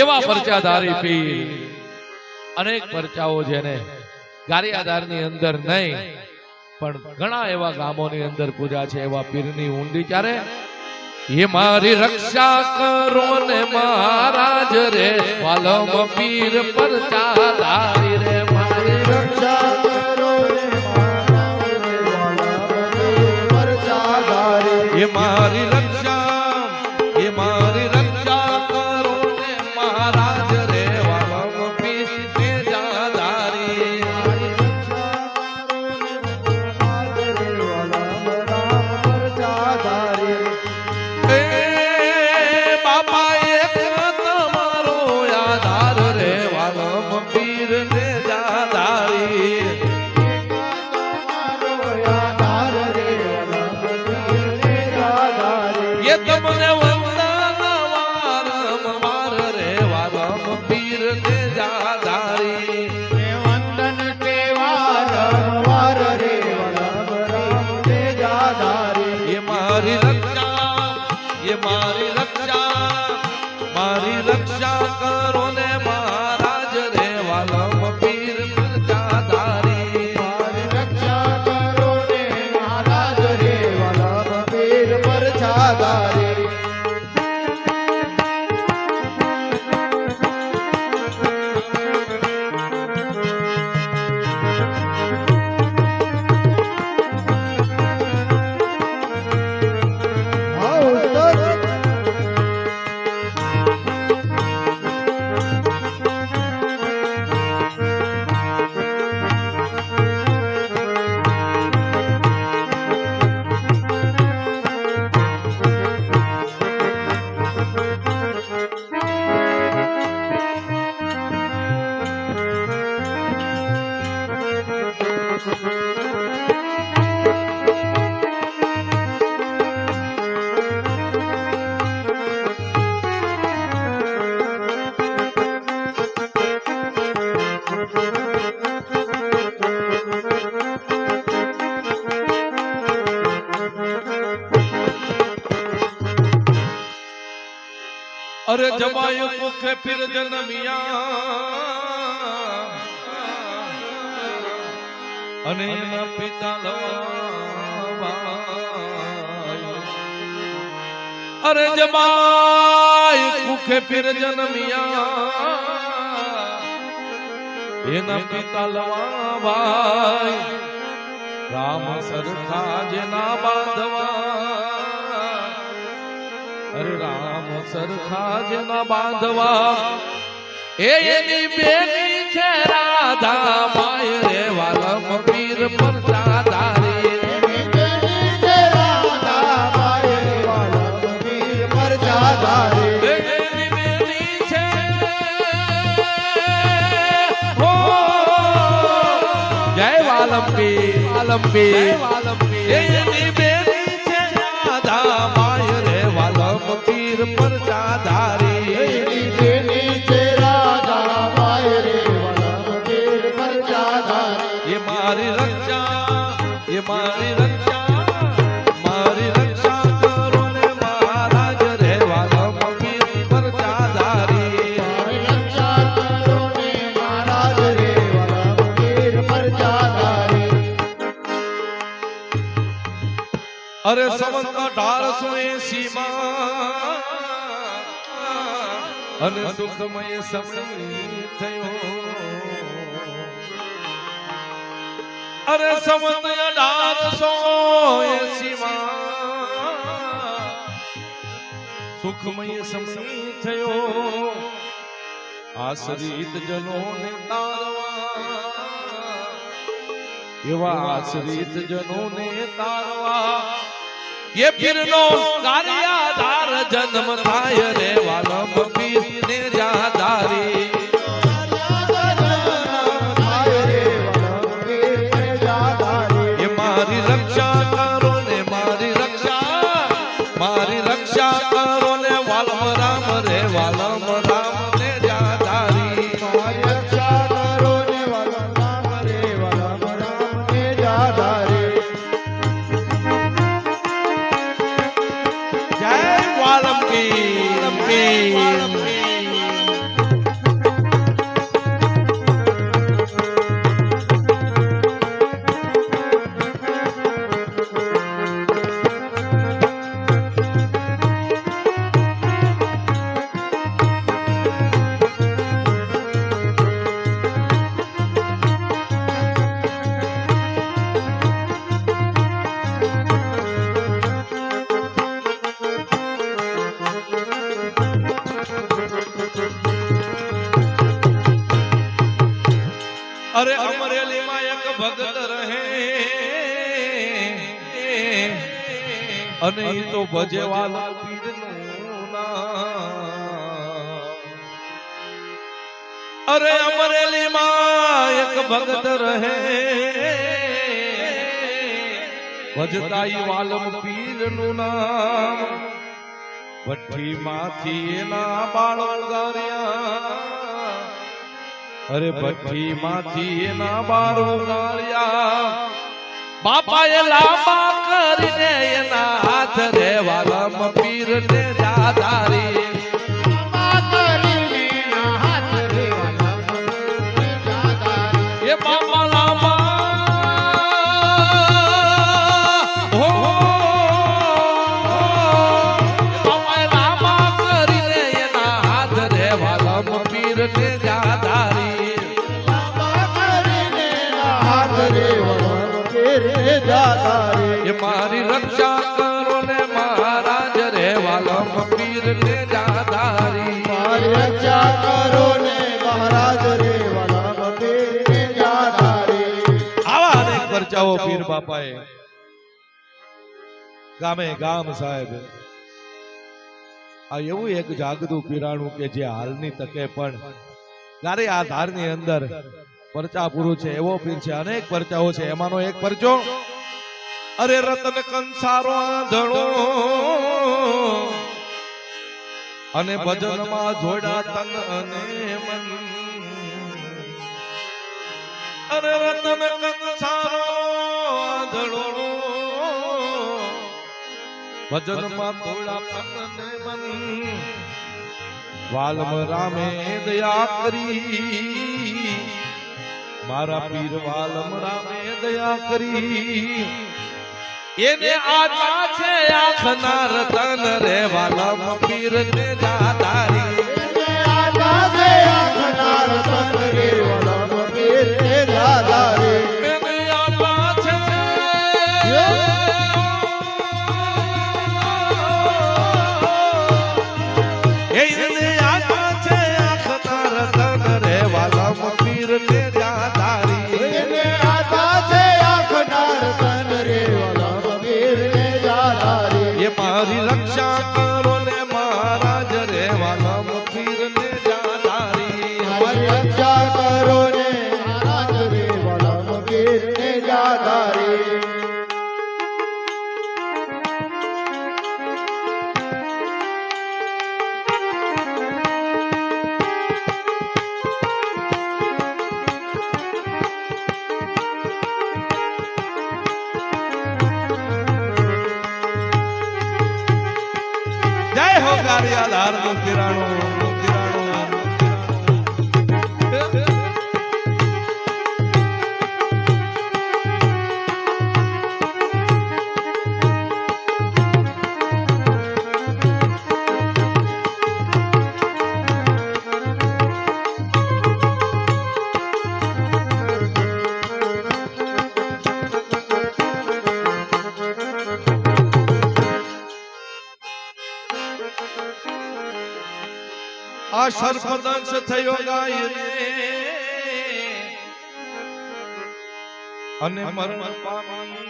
એવા પરચાધારી પીર. અનેક પરચાઓ જેને ગારિયાધારની અંદર નહીં પણ ઘણા એવા ગામોની અંદર પૂજા છે એવા પીરની ઊંડી ચારે. એ મારી રક્ષા કરો ને મહારાજ રે વાલમ પીર પરચાધારી રે અરે જમાયો કુખે ફિર જન્મિયા. અને એના પિતા અરે જમાય કુખે ફિર જન્મિયા. એના પિતા લવાય. રામ સરખા જેના બાંધવા. અરે રામ સરખા જેના બાંધવા. એ એની બેની છે રાધા માય રે વાલમ પીર પર હો. જય વાલંબી પીર વાલમ પીર પર દાદારી અરે સંવત અઢારસો એસી માં અને સુખમય સમય થયો. અરે સંવત અઢારસો એસી માં સુખમય સમય થયો. આશ્રિત જનોને તારવા. એવા આશ્રિત જનોને તારવા એ પીરનો કાર્યાધાર જન્મ થાય રે વાલમ પીર ને જાધારી અરે અમરેલીમાં એક ભગત રહે. અને એ તો ભજે વાલા અરે અમરેલીમાં એક ભગત રહે. ભજતાઈ વાલમ વાલમ પીરનું નામ. ભઠ્ઠી માંથી એના બાળો ગાર્યા. અરે ભઠ્ઠી માંથી એના બારો ગાળ્યા. એ લાંબા કરીને એના હાથ રે વાલમ પીર ને દાદારી. પરચાઓ બાપાએ. ગામે ગામ સાહેબ. આ એવું એક જાગતું પીરાણું કે જે હાલની તકે પણ ત્યારે આ ધારની અંદર પરચા પૂરું છે એવો પીર છે અનેક પરચાઓ છે એમાંનો એક પરચો અરે રતન કંસારો આંધળો. અને ભજનમાં જોડા તન અને મન. અરે રતન કંસારો ભજનમાં થોડા તન ને મન વાલમ રામે દયા કરી. મારા પીર વાલમ રામે દયા કરી. એને આતા છે આખના રતન રે વાલમ પીર ને દાદારી આજાદે આખનાર જય હો કારિયા ધારનું કિરાણું નું કિરાણું સર્પદંશ થયો ગાય અને મરણ પામી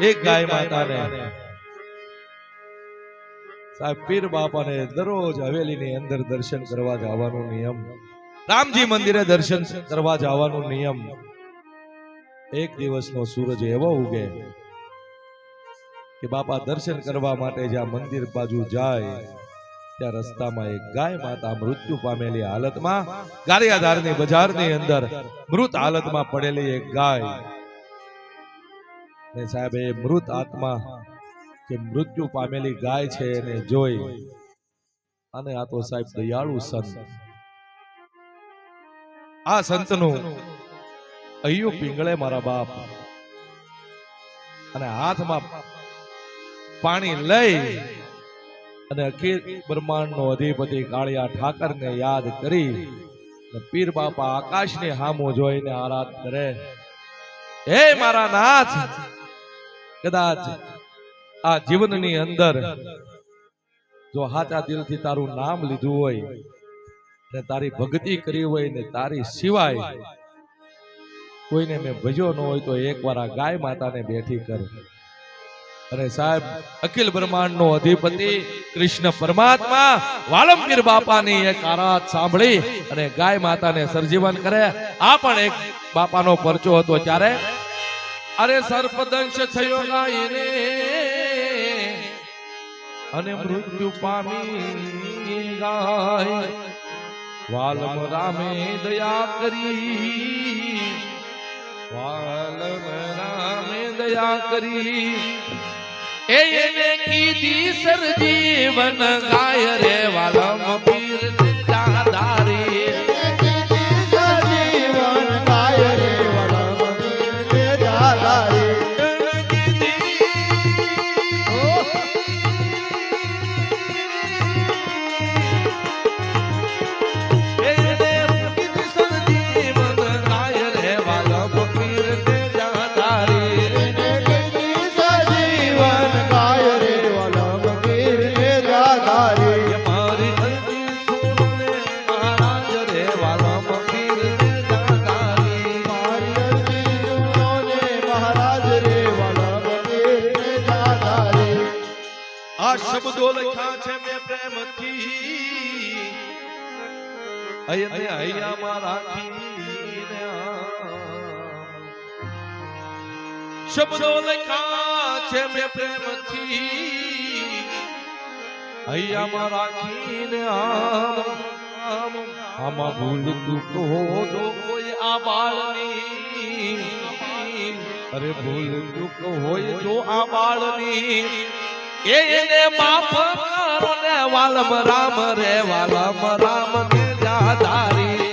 એક ગાય માતાને સાહેબ પીર બાપાને દરરોજ હવેલીની અંદર દર્શન કરવા જવાનો નિયમ. રામજી મંદિરે દર્શન કરવા જવાનો નિયમ. એક દિવસનો સૂરજ એવો ઉગે કે બાપા દર્શન કરવા માટે જ્યાં મંદિર બાજુ જાય, ત્યાં રસ્તામાં એક ગાય માતા મૃત્યુ પામેલી હાલતમાં ગારિયાધારની બજારની અંદર મૃત હાલતમાં પડેલી એક ગાય. ને સાહેબ, એ મૃત આત્મા કે મૃત્યુ પામેલી ગાય છે એને જોઈ અને આ તો સાહેબ દયાળુ સંત. આ સંતનું અయ్યું પીંગળે મારા બાપ. અને હાથમાં પાણી લઈ અને અખિલ બ્રહ્માંડનો અધિપતિ કાળિયા ઠાકરને યાદ કરી પીર બાપા આકાશને હામો જોઈને આરાધ કરે. હે મારા નાથ, કદાચ આ જીવનની અંદર જો હાચા દિલથી તારું નામ લીધું હોય ને તારી ભક્તિ કરી હોય ને તારી સિવાય કોઈને મેં ભજ્યો ન હોય તો એકવાર આ ગાય માતાને બેઠી કર. અને સાહેબ, અખિલ બ્રહ્માંડ નો અધિપતિ કૃષ્ણ પરમાત્મા વાલમગીર બાપાની એક આરાધ સાંભળી અને ગાય માતાને સર્જીવન કરે. આ પણ એક બાપાનો પરચો હતો ત્યારે. અરે સર્પદંશ થયો ગાયને અને મૃત્યુ પામી ગાય. વાલમ રામે દયા કરી. વાલમ રામે દયા કરી. એ એને કીધી સરજીવન ગાય રે વાલમ હૈયામાં રાખીને શબ્દો લખ્યા છે મેં પ્રેમથી. હૈયામાં રાખીને આમ ભૂલ ચૂક જો કોઈ આ બાળની. અરે ભૂલ ચૂક હોય તો આ બાળની. એને માફ કરો ને વાલમ રામ રે વાલમ રામ ને જાધારી